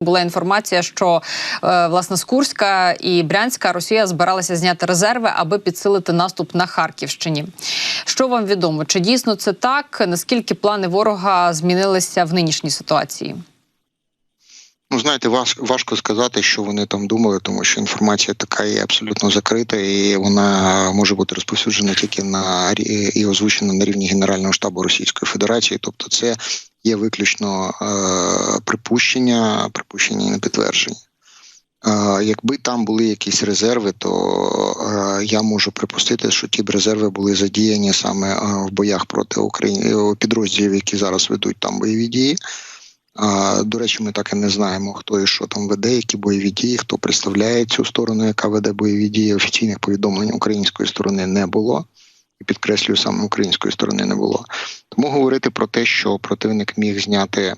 Була інформація, що е, власне з Курська і Брянська Росія збиралася зняти резерви, аби підсилити наступ на Харківщині. Що вам відомо? Чи дійсно це так? Наскільки плани ворога змінилися в нинішній ситуації? Ну, знаєте, важ, важко сказати, що вони там думали, тому що інформація така є абсолютно закрита, і вона може бути розповсюджена тільки на і озвучена на рівні Генерального штабу Російської Федерації. Тобто, це є виключно е, припущення, припущення і не підтвердження. Е, якби там були якісь резерви, то е, я можу припустити, що ті б резерви були задіяні саме в боях проти України підрозділів, які зараз ведуть там бойові дії. До речі, ми так і не знаємо, хто і що там веде, які бойові дії, хто представляє цю сторону, яка веде бойові дії. Офіційних повідомлень української сторони не було, підкреслюю, саме української сторони не було. Тому говорити про те, що противник міг зняти е,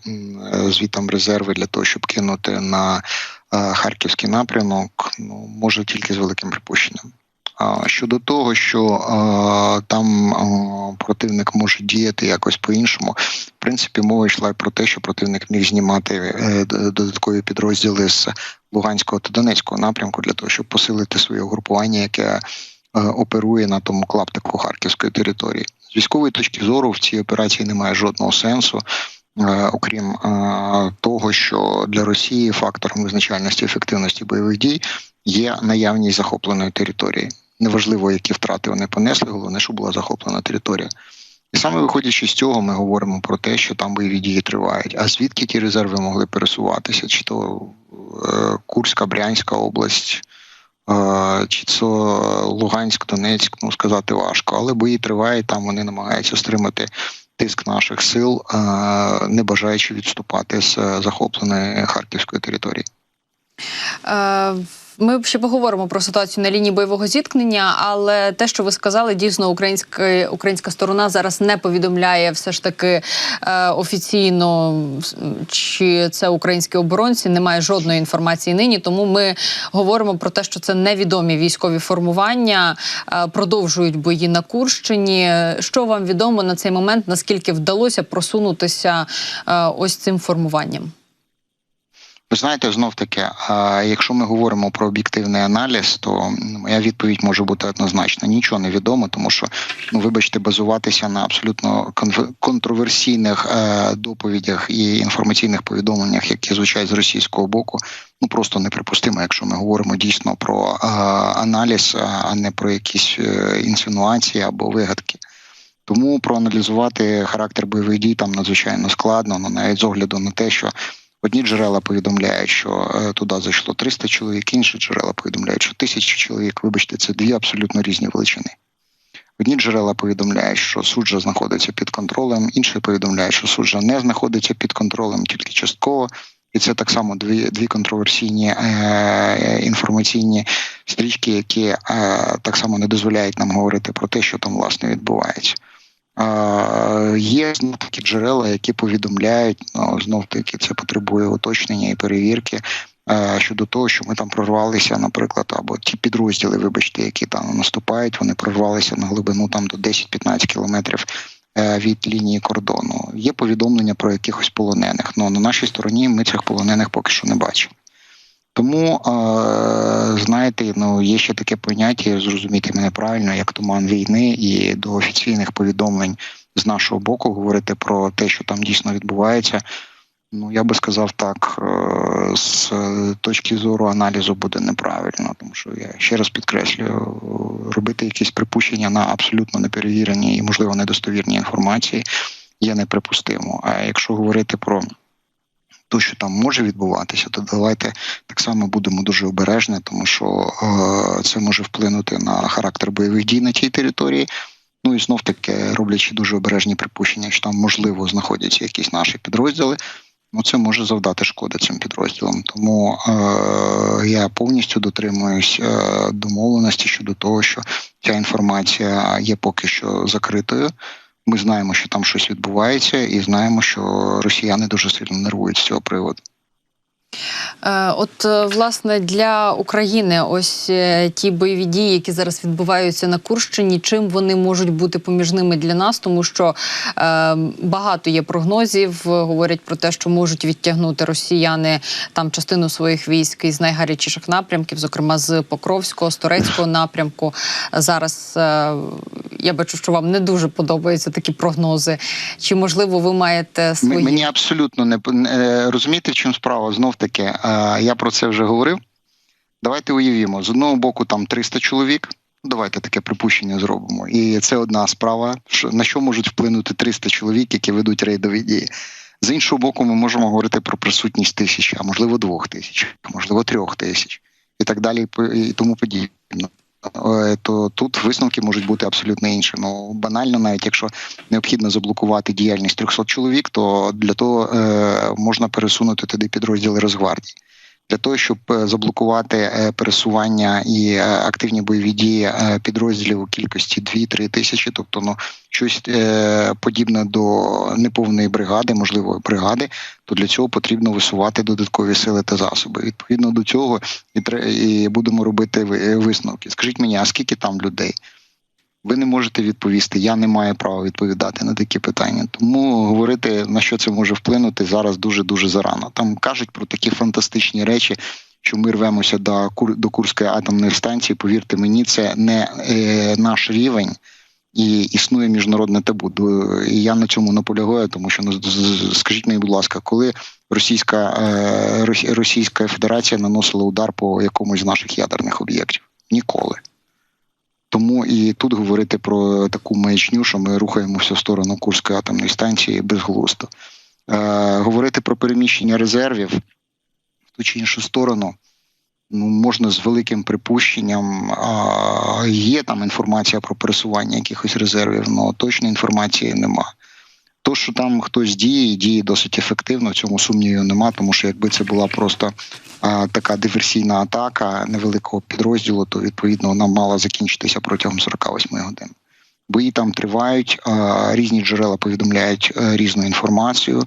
звітам резерви для того, щоб кинути на е, харківський напрямок, ну може тільки з великим припущенням. Щодо того, що е, там е, противник може діяти якось по-іншому, в принципі, мова йшла про те, що противник міг знімати е, додаткові підрозділи з Луганського та Донецького напрямку для того, щоб посилити своє угрупування, яке оперує на тому клаптику харківської території. З військової точки зору в цій операції немає жодного сенсу. е, Окрім е, того, що для Росії фактором визначальності ефективності бойових дій є наявність захопленої території. Неважливо, які втрати вони понесли, головне, що була захоплена територія. І саме виходячи з цього, ми говоримо про те, що там бойові дії тривають. А звідки ті резерви могли пересуватися? Чи то е, Курська, Брянська область, е, чи це Луганськ, Донецьк, ну сказати важко. Але бої тривають, там вони намагаються стримати тиск наших сил, е, не бажаючи відступати з е, захопленої харківської території. Ми ще поговоримо про ситуацію на лінії бойового зіткнення, але те, що ви сказали, дійсно українська українська сторона зараз не повідомляє все ж таки е, офіційно, чи це українські оборонці. Немає жодної інформації нині. Тому ми говоримо про те, що це невідомі військові формування, е, продовжують бої на Курщині. Що вам відомо на цей момент? Наскільки вдалося просунутися е, ось цим формуванням? Ви знаєте, знов таки, якщо ми говоримо про об'єктивний аналіз, то моя відповідь може бути однозначна. Нічого не відомо, тому що ну вибачте, базуватися на абсолютно контроверсійних е, доповідях і інформаційних повідомленнях, які звучать з російського боку, ну просто неприпустимо, якщо ми говоримо дійсно про е, аналіз, а не про якісь е, інсинуації або вигадки. Тому проаналізувати характер бойових дій там надзвичайно складно, ну навіть з огляду на те, що Одні джерела повідомляють, що е, туди зайшло 300 чоловік, інші джерела повідомляють, що тисячі чоловік. Вибачте, це дві абсолютно різні величини. Одні джерела повідомляють, що суджа знаходиться під контролем, інші повідомляють, що суджа не знаходиться під контролем, тільки частково. І це так само дві дві контроверсійні е, інформаційні стрічки, які е, так само не дозволяють нам говорити про те, що там власне відбувається. Є знов такі джерела, які повідомляють, ну, знов таки це потребує уточнення і перевірки щодо того, що ми там прорвалися, наприклад, або ті підрозділи, вибачте, які там наступають, вони прорвалися на глибину там до 10-15 кілометрів е, від лінії кордону. Є повідомлення про якихось полонених. Ну на нашій стороні ми цих полонених поки що не бачимо. Тому е, знаєте, ну є ще таке поняття, зрозуміти мене правильно, як туман війни, і до офіційних повідомлень з нашого боку говорити про те, що там дійсно відбувається. Ну я би сказав так, е, з точки зору аналізу буде неправильно, тому що я ще раз підкреслюю, робити якісь припущення на абсолютно неперевірені і можливо недостовірні інформації є неприпустимо. А якщо говорити про то, що там може відбуватися, то давайте так само будемо дуже обережні, тому що е, це може вплинути на характер бойових дій на тій території. Ну і знов таки роблячи дуже обережні припущення, що там можливо знаходяться якісь наші підрозділи. Ну, це може завдати шкоди цим підрозділам. Тому е, я повністю дотримуюсь е, домовленості щодо того, що ця інформація є поки що закритою. Ми знаємо, що там щось відбувається, і знаємо, що росіяни дуже сильно нервують з цього приводу. Е, От е, власне для України, ось е, ті бойові дії, які зараз відбуваються на Курщині, чим вони можуть бути поміжними для нас, тому що е, багато є прогнозів, говорять про те, що можуть відтягнути росіяни там частину своїх військ із найгарячіших напрямків, зокрема з Покровського, з Турецького напрямку. Зараз е, я бачу, що вам не дуже подобаються такі прогнози. Чи можливо ви маєте свої Мені абсолютно не е, розумієте, в чому справа. Знов таки, е, я про це вже говорив. Давайте уявімо, з одного боку там 300 чоловік. Давайте таке припущення зробимо. І це одна справа, на що можуть вплинути 300 чоловік, які ведуть рейдові дії. З іншого боку, ми можемо говорити про присутність тисячі, а можливо двох тисяч, а можливо трьох тисяч, і так далі, і і тому подібне. Е, То тут висновки можуть бути абсолютно інші. Ну банально, навіть якщо необхідно заблокувати діяльність 300 чоловік, то для того е, можна пересунути туди підрозділи Росгвардії. Для того, щоб е, заблокувати е, пересування і е, активні бойові дії підрозділів у кількості 2-3 тисячі, тобто ну щось подібне до неповної бригади, можливо, бригади, то для цього потрібно висувати додаткові сили та засоби. Відповідно до цього і, будемо робити ви- висновки. Скажіть мені, а скільки там людей? Ви не можете відповісти. Я не маю права відповідати на такі питання. Тому говорити на що це може вплинути зараз дуже дуже зарано. Там кажуть про такі фантастичні речі, що ми рвемося до до Курської атомної станції. Повірте мені, це не е, наш рівень. І існує міжнародне табу. І я на цьому наполягаю, тому що ну, скажіть мені, будь ласка, коли Російська е, Російська Федерація наносила удар по якомусь з наших ядерних об'єктів? Ніколи. Тому і тут говорити про таку маячню, що ми рухаємося в сторону Курської атомної станції безглуздо. Е, говорити про переміщення резервів в ту чи іншу сторону. Ну, можна з великим припущенням. Е, є там інформація про пересування якихось резервів, але точної інформації нема. То, що там хтось діє, діє досить ефективно, в цьому сумнівів нема, тому що якби це була просто а, така диверсійна атака невеликого підрозділу, то відповідно вона мала закінчитися протягом 48 годин. Бої там тривають, а, різні джерела повідомляють е, різну інформацію.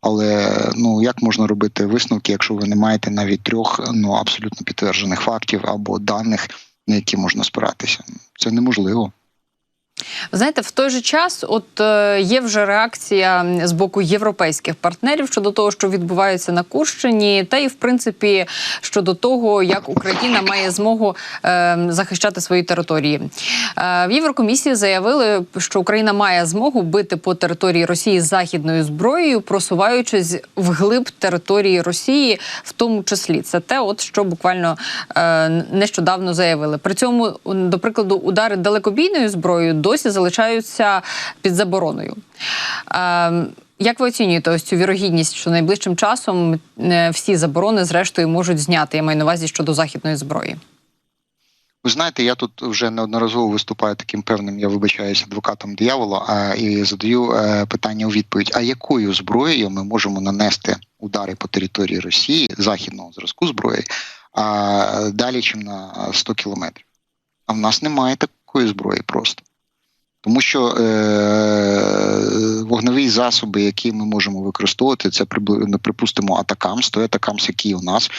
Але ну як можна робити висновки, якщо ви не маєте навіть трьох ну абсолютно підтверджених фактів або даних, на які можна спиратися? Це неможливо. Знаєте, в той же час, от е, є вже реакція з боку європейських партнерів щодо того, що відбувається на Курщині, та й в принципі щодо того, як Україна має змогу е, захищати свої території. Е, в Єврокомісії заявили, що Україна має змогу бити по території Росії західною зброєю, просуваючись вглиб території Росії, в тому числі це те, от що буквально е, нещодавно заявили. При цьому, до прикладу, удари далекобійною зброєю досі залишаються під забороною. Е, як ви оцінюєте ось цю вірогідність, що найближчим часом е, всі заборони зрештою можуть зняти? Я маю на увазі щодо західної зброї? Ви знаєте, я тут вже неодноразово виступаю таким певним, я вибачаюся адвокатом диявола, а і задаю е, питання у відповідь: а якою зброєю ми можемо нанести удари по території Росії західного зразку зброї а, далі, чим на 100 кілометрів? А в нас немає такої зброї просто. Тому що е, вогневі засоби, які ми можемо використовувати, це прибли- припустимо атакамс, той атакамс, який у нас,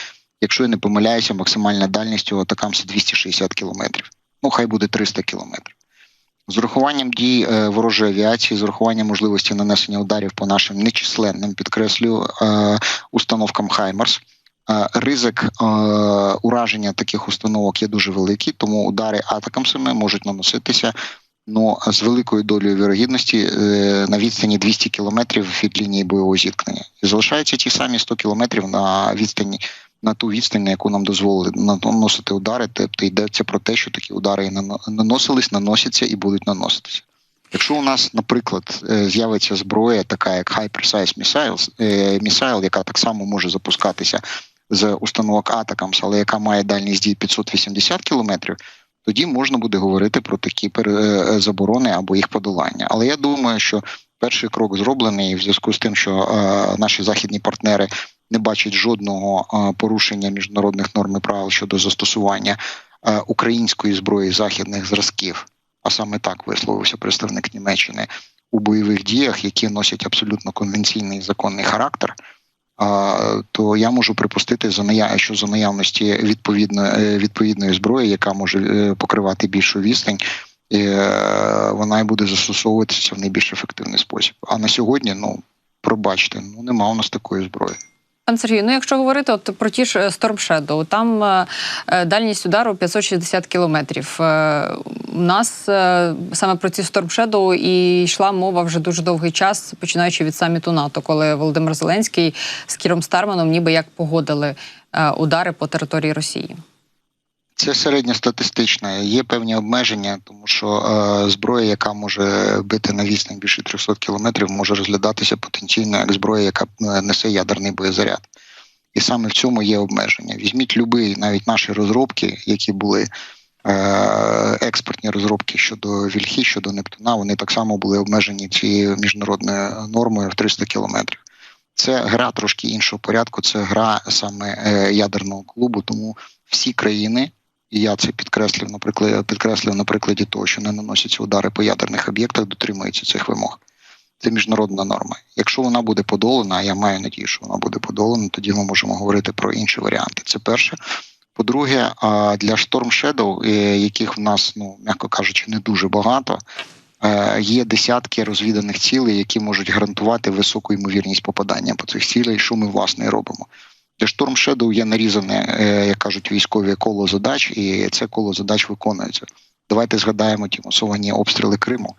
якщо я не помиляюся, максимальна дальність у атакамсі 260 кілометрів. Ну, хай буде 300 кілометрів. З урахуванням дій е, ворожої авіації, з урахуванням можливості нанесення ударів по нашим нечисленним, підкреслюю, е, установкам Хаймарс. е, Ризик е, ураження таких установок є дуже великий, тому удари атакамсами можуть наноситися ну, з великою долею вірогідності е, на відстані 200 кілометрів від лінії бойового зіткнення. Залишаються ті самі 100 кілометрів на відстані на ту відстань, на яку нам дозволили наносити удари. Тобто йдеться про те, що такі удари і наносились, наносяться і будуть наноситися. Якщо у нас, наприклад, е, з'явиться зброя, така як High Precise Missiles, е, Missile, яка так само може запускатися з установок Атакамс, але яка має дальність дії 580 кілометрів, тоді можна буде говорити про такі пере- е, заборони або їх подолання. Але я думаю, що перший крок зроблений в зв'язку з тим, що е, наші західні партнери не бачать жодного е, порушення міжнародних норм і правил щодо застосування е, української зброї західних зразків, а саме так висловився представник Німеччини у бойових діях, які носять абсолютно конвенційний законний характер. То я можу припустити за ная, що за наявності відповідно, е, відповідної зброї, яка може е, покривати більшу відстань, е, вона буде застосовуватися в найбільш ефективний спосіб. А на сьогодні, ну пробачте, ну нема у нас такої зброї. Пан Сергій, ну якщо говорити от про ті ж е, Storm Shadow, там е, е, дальність удару 560 кілометрів. Е, у нас е, саме про ці Storm Shadow і йшла мова вже дуже довгий час, починаючи від саміту НАТО, коли Володимир Зеленський з Кіром Старманом ніби як погодили е, удари по території Росії. Це середньостатистична. Є певні обмеження, тому що е, зброя, яка може бити на відстань більше 300 кілометрів, може розглядатися потенційно як зброя, яка е, несе ядерний боєзаряд. І саме в цьому є обмеження. Візьміть любий, навіть наші розробки, які були е, експортні розробки щодо Вільхі, щодо Нептуна, вони так само були обмежені цією міжнародною нормою в 300 кілометрів. Це гра трошки іншого порядку. Це гра саме е, ядерного клубу. Тому всі країни, і я це підкреслив на прикладі, підкреслив на прикладі того, що не наносяться удари по ядерних об'єктах, дотримуються цих вимог. Це міжнародна норма. Якщо вона буде подолана, а я маю надію, що вона буде подолана, тоді ми можемо говорити про інші варіанти. Це перше. По-друге, для Storm Shadow, е, яких в нас, ну м'яко кажучи, не дуже багато. е, Є десятки розвіданих цілей, які можуть гарантувати високу ймовірність попадання по цих цілей, що ми власне і робимо. Storm Shadow є нарізане, е, як кажуть, військові коло задач, і це коло задач виконується. Давайте згадаємо ті масовані обстріли Криму,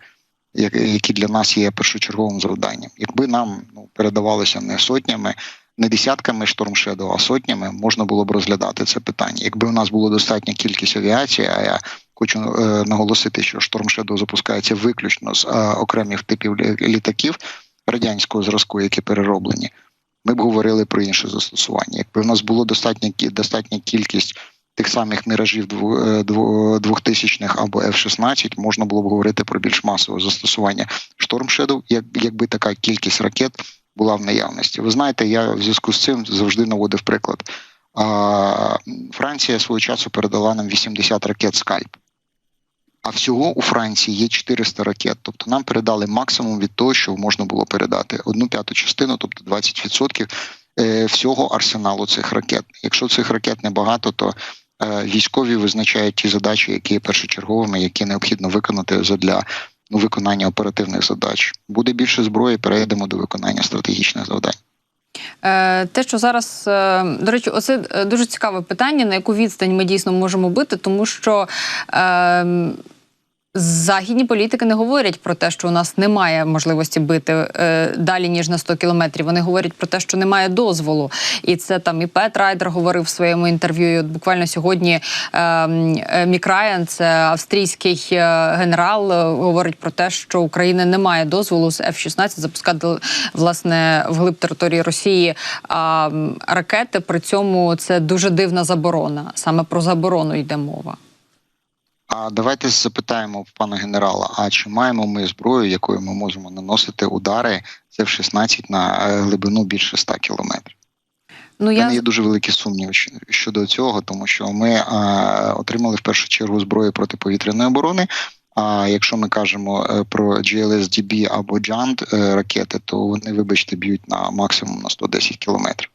які для нас є першочерговим завданням. Якби нам ну, передавалося не сотнями, не десятками Storm Shadow, а сотнями, можна було б розглядати це питання. Якби у нас була достатня кількість авіації, а я хочу е, наголосити, що Storm Shadow запускається виключно з е, окремих типів літаків радянського зразку, які перероблені ми б говорили про інше застосування. Якби в нас було достатня достатня кількість тих самих міражів дву- е, дву- двохтисячних або F-16, можна було б говорити про більш масове застосування Storm Shadow, як, якби така кількість ракет була в наявності. Ви знаєте, я в зв'язку з цим завжди наводив приклад. Франція свого часу передала нам 80 ракет скальп. А всього у Франції є 400 ракет. Тобто нам передали максимум від того, що можна було передати одну п'яту частину, тобто 20% е, всього арсеналу цих ракет. Якщо цих ракет небагато, то е, військові визначають ті задачі, які є першочерговими, які необхідно виконати для ну, виконання оперативних задач. Буде більше зброї, перейдемо до виконання стратегічних завдань. Е, Те, що зараз, до речі, оце дуже цікаве питання, на яку відстань ми дійсно можемо бити, тому що. Е, Західні політики не говорять про те, що у нас немає можливості бити е, далі ніж на 100 кілометрів. Вони говорять про те, що немає дозволу, і це там і Пет Райдер говорив в своєму інтерв'ю. От буквально сьогодні е, м, е, Мік Райан, це австрійський е, генерал, е, говорить про те, що Україна не має дозволу з F-16 запускати власне вглиб території Росії м, ракети. При цьому це дуже дивна заборона. Саме про заборону йде мова. А давайте запитаємо в пана генерала: а чи маємо ми зброю, якою ми можемо наносити удари це в 16 на е, глибину більше 100 кілометрів? Ну я є дуже великі сумніви щодо цього, тому що ми е, отримали в першу чергу зброю протиповітряної оборони. А якщо ми кажемо е, про GLSDB або JANT е, ракети, то вони, вибачте, б'ють на максимум на 110 кілометрів.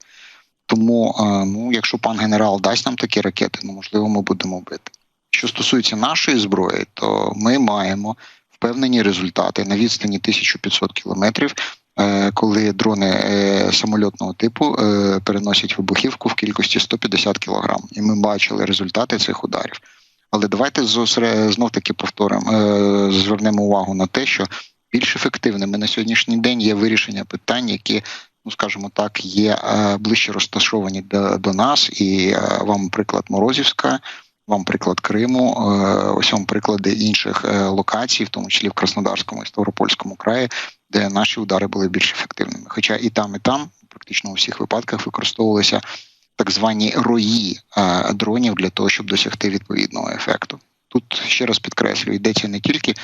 Тому, е, ну, якщо пан генерал дасть нам такі ракети, ну можливо, ми будемо бити. Що стосується нашої зброї, то ми маємо впевнені результати на відстані 1500 кілометрів, е, коли дрони е, самольотного типу е, переносять вибухівку в кількості 150 кілограм. І ми бачили результати цих ударів. Але давайте знов таки повторимо, звернемо увагу на те, що більш ефективними на сьогоднішній день є вирішення питань, які, ну скажімо так, є ближче розташовані до, до нас. І вам приклад Морозівська, вам приклад Криму, е, ось вам приклади інших е, локацій, в тому числі в Краснодарському і Ставропольському краї, де наші удари були більш ефективними. Хоча і там, і там, практично у всіх випадках, використовувалися так звані рої е, дронів для того, щоб досягти відповідного ефекту. Тут ще раз підкреслюю, йдеться не тільки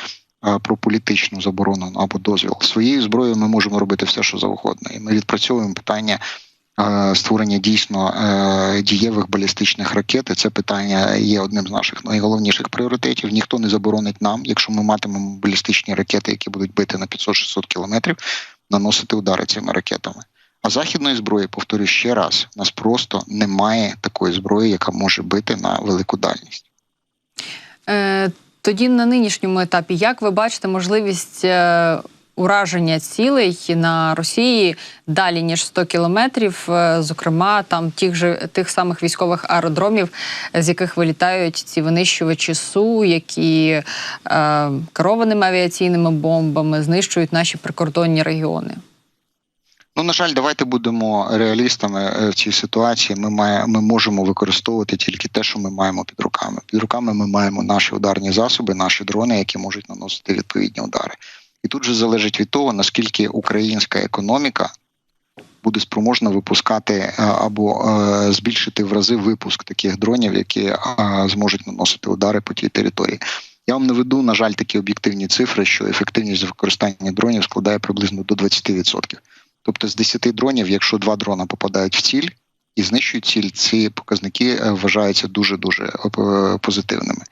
про політичну заборону або дозвіл. Своєю зброєю ми можемо робити все, що завгодно, і ми відпрацьовуємо питання. Е, Створення дійсно е, дієвих балістичних ракет. І це питання є одним з наших найголовніших пріоритетів. Ніхто не заборонить нам, якщо ми матимемо балістичні ракети, які будуть бити на 500-600 кілометрів, наносити удари цими ракетами. А західної зброї, повторюю ще раз, у нас просто немає такої зброї, яка може бити на велику дальність. Е, тоді на нинішньому етапі, як ви бачите можливість е, ураження цілей на Росії далі ніж 100 кілометрів, е, зокрема там тих же тих самих військових аеродромів, з яких вилітають ці винищувачі су, які е, керованими авіаційними бомбами знищують наші прикордонні регіони? Ну, на жаль, давайте будемо реалістами е, в цій ситуації. Ми має, ми можемо використовувати тільки те, що ми маємо під руками. Під руками ми маємо наші ударні засоби, наші дрони, які можуть наносити відповідні удари. І тут же залежить від того, наскільки українська економіка буде спроможна випускати е, або е, збільшити в рази випуск таких дронів, які е, зможуть наносити удари по тій території. Я вам наведу, на жаль, такі об'єктивні цифри, що ефективність використання дронів складає приблизно до 20%. Тобто з 10 дронів, якщо два дрона попадають в ціль і знищують ціль, ці показники вважаються дуже дуже позитивними.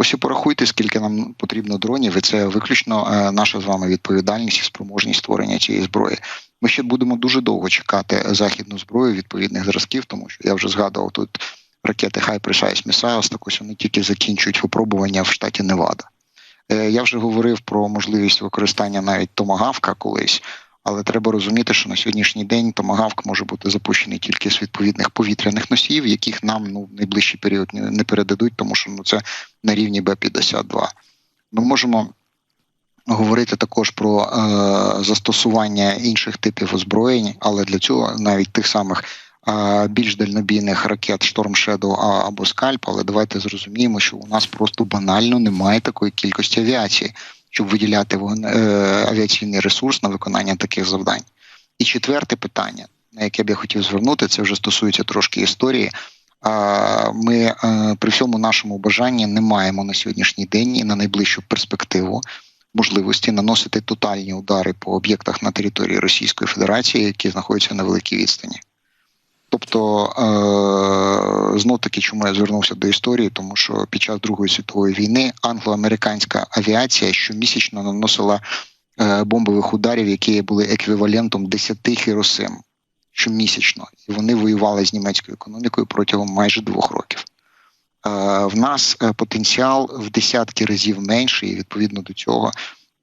Ось і порахуйте, скільки нам потрібно дронів, і це виключно е, наша з вами відповідальність і спроможність створення цієї зброї. Ми ще будемо дуже довго чекати західну зброю відповідних зразків, тому що я вже згадував тут ракети Precise Missiles, так ось вони тільки закінчують випробування в штаті Невада. Е, Я вже говорив про можливість використання навіть томагавка колись. Але треба розуміти, що на сьогоднішній день томагавк може бути запущений тільки з відповідних повітряних носіїв, яких нам ну в найближчий період не, передадуть, тому що ну це на рівні Б-52. Ми можемо говорити також про е, застосування інших типів озброєнь, але для цього навіть тих самих е, більш дальнобійних ракет Storm Shadow або Скальп, але давайте зрозуміємо, що у нас просто банально немає такої кількості авіації щоб виділяти вогне, е, авіаційний ресурс на виконання таких завдань. І четверте питання, на яке б я хотів звернути, це вже стосується трошки історії. Ми е, при всьому нашому бажанні не маємо на сьогоднішній день і на найближчу перспективу можливості наносити тотальні удари по об'єктах на території Російської Федерації, які знаходяться на великій відстані. Тобто, е, знов таки, чому я звернувся до історії, тому що під час Другої світової війни англо-американська авіація щомісячно наносила е, бомбових ударів, які були еквівалентом 10 Хіросим щомісячно, і вони воювали з німецькою економікою протягом майже двох років. Е, в нас потенціал в десятки разів менший, і відповідно до цього.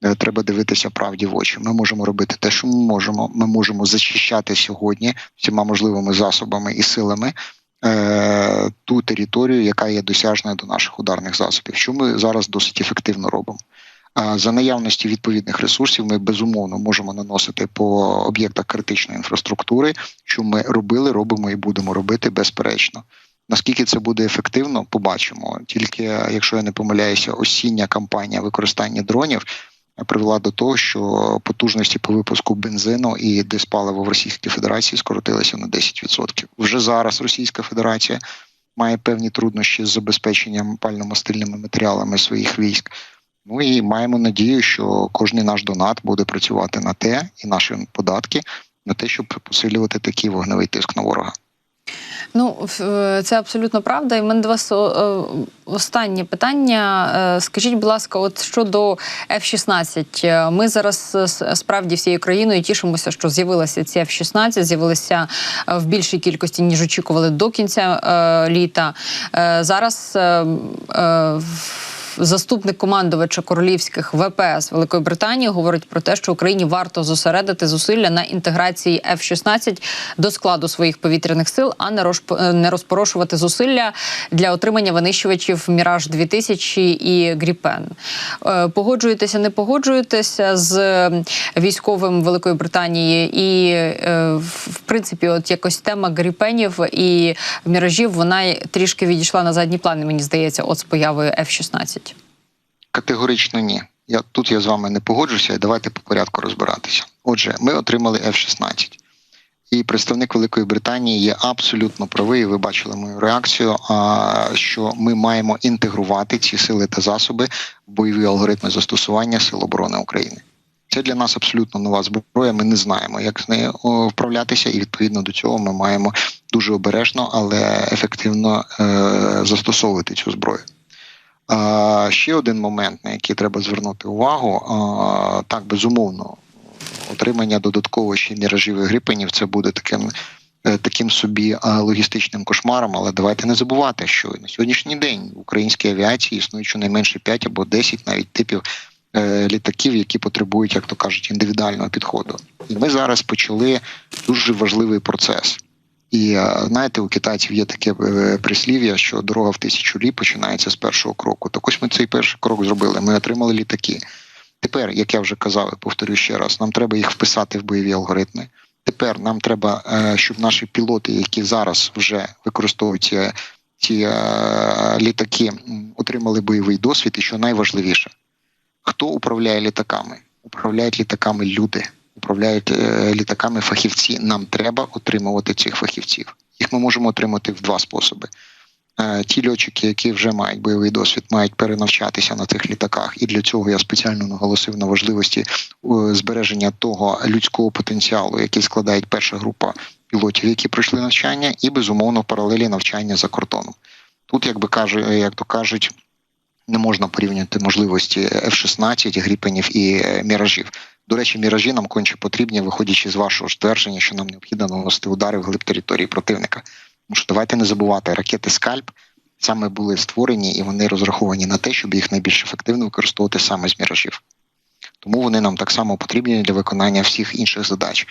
Е, Треба дивитися правді в очі. Ми можемо робити те, що ми можемо. Ми можемо зачищати сьогодні всіма можливими засобами і силами е, ту територію, яка є досяжною до наших ударних засобів. Що ми зараз досить ефективно робимо. А за наявності відповідних ресурсів ми безумовно можемо наносити по об'єктах критичної інфраструктури, що ми робили, робимо і будемо робити безперечно. Наскільки це буде ефективно, побачимо. Тільки якщо я не помиляюся, осіння кампанія використання дронів привела до того, що потужності по випуску бензину і диспалива в Російській Федерації скоротилися на 10%. Вже зараз Російська Федерація має певні труднощі з забезпеченням пально-мастильними матеріалами своїх військ. Ну і маємо надію, що кожний наш донат буде працювати на те, і наші податки на те, щоб посилювати такий вогневий тиск на ворога. Ну, е, це абсолютно правда. І мене до вас останнє питання. Е, скажіть, будь ласка, от щодо F-16. Ми зараз справді всією країною тішимося, що з'явилися ці F-16, з'явилися в більшій кількості, ніж очікували до кінця е, літа. Зараз заступник командувача королівських ВПС Великої Британії говорить про те, що Україні варто зосередити зусилля на інтеграції F-16 до складу своїх повітряних сил, а не розпорошувати зусилля для отримання винищувачів Міраж 2000 і Гріпен. Погоджуєтеся, не погоджуєтеся з військовим Великої Британії, і в принципі, от якось тема гріпенів і міражів вона трішки відійшла на задній план. Мені здається, от з появою F-16. Категорично ні. Я тут я з вами не погоджуся, і давайте по порядку розбиратися. Отже, ми отримали F-16. І представник Великої Британії є абсолютно правий. Ви бачили мою реакцію. що ми маємо інтегрувати ці сили та засоби в бойові алгоритми застосування Сил оборони України. Це для нас абсолютно нова зброя. Ми не знаємо, як з нею вправлятися, і відповідно до цього ми маємо дуже обережно, але ефективно е, застосовувати цю зброю. А, Ще один момент, на який треба звернути увагу, а, так безумовно, отримання додатково ще міражів грипенів це буде таким. е, Таким собі логістичним кошмаром, але давайте не забувати, що на сьогоднішній день в українській авіації існує щонайменше 5 або 10 навіть типів е, літаків, які потребують, як то кажуть, індивідуального підходу. І ми зараз почали дуже важливий процес. І е, знаєте, у китайців є таке е, прислів'я, що дорога в тисячу лі починається з першого кроку. Так ось ми цей перший крок зробили. Ми отримали літаки. Тепер, як я вже казав, і повторю ще раз, нам треба їх вписати в бойові алгоритми. Тепер нам треба, е, щоб наші пілоти, які зараз вже використовують ці, ці літаки, отримали бойовий досвід. І що найважливіше, хто управляє літаками? Управляють літаками люди, управляють е, літаками фахівці. Нам треба отримувати цих фахівців. Їх ми можемо отримати в два способи. Е, Ті льотчики, які вже мають бойовий досвід, мають перенавчатися на цих літаках, і для цього я спеціально наголосив на важливості е, збереження того людського потенціалу, який складає перша група пілотів, які пройшли навчання, і безумовно паралелі навчання за кордоном. Тут, як би каже, як то кажуть, не можна порівняти можливості F-16, гріпенів і міражів. До речі, міражі нам конче потрібні, виходячи з вашого твердження, що нам необхідно наносити удари в глиб території противника. Тому що давайте не забувати, ракети скальп саме були створені і вони розраховані на те, щоб їх найбільш ефективно використовувати саме з міражів. Тому вони нам так само потрібні для виконання всіх інших задач.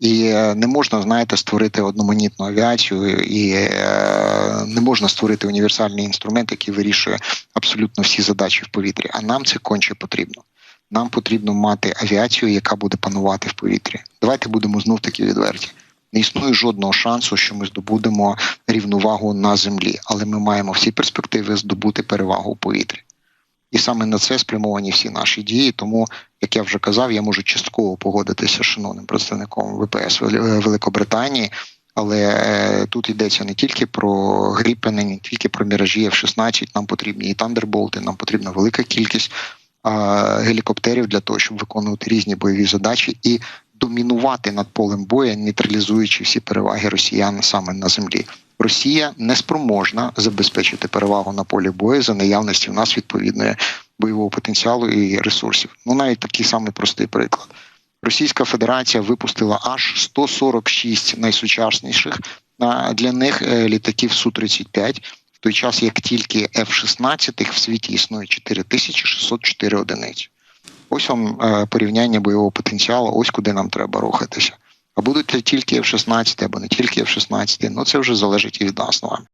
І е, не можна, знаєте, створити одноманітну авіацію, і е, не можна створити універсальний інструмент, який вирішує абсолютно всі задачі в повітрі. А нам це конче потрібно. Нам потрібно мати авіацію, яка буде панувати в повітрі. Давайте будемо знов таки відверті. Не існує жодного шансу, що ми здобудемо рівновагу на землі, але ми маємо всі перспективи здобути перевагу у повітрі. І саме на це спрямовані всі наші дії. Тому, як я вже казав, я можу частково погодитися з шановним представником ВПС Вел- Великобританії. Але е, тут йдеться не тільки про гріпени, не тільки про міражі F-16, Нам потрібні і тандерболти, нам потрібна велика кількість гелікоптерів для того, щоб виконувати різні бойові задачі і домінувати над полем бою, нейтралізуючи всі переваги росіян саме на землі. Росія не спроможна забезпечити перевагу на полі бою за наявності в нас відповідної бойового потенціалу і ресурсів. Ну навіть такий самий простий приклад. Російська Федерація випустила аж 146 найсучасніших для них е, літаків Су-35, той час як тільки F-16 в світі існує 4604 одиниці. Ось вам е, порівняння бойового потенціалу, ось куди нам треба рухатися. А будуть тільки F-16 або не тільки F-16, ну це вже залежить і від нас з вами.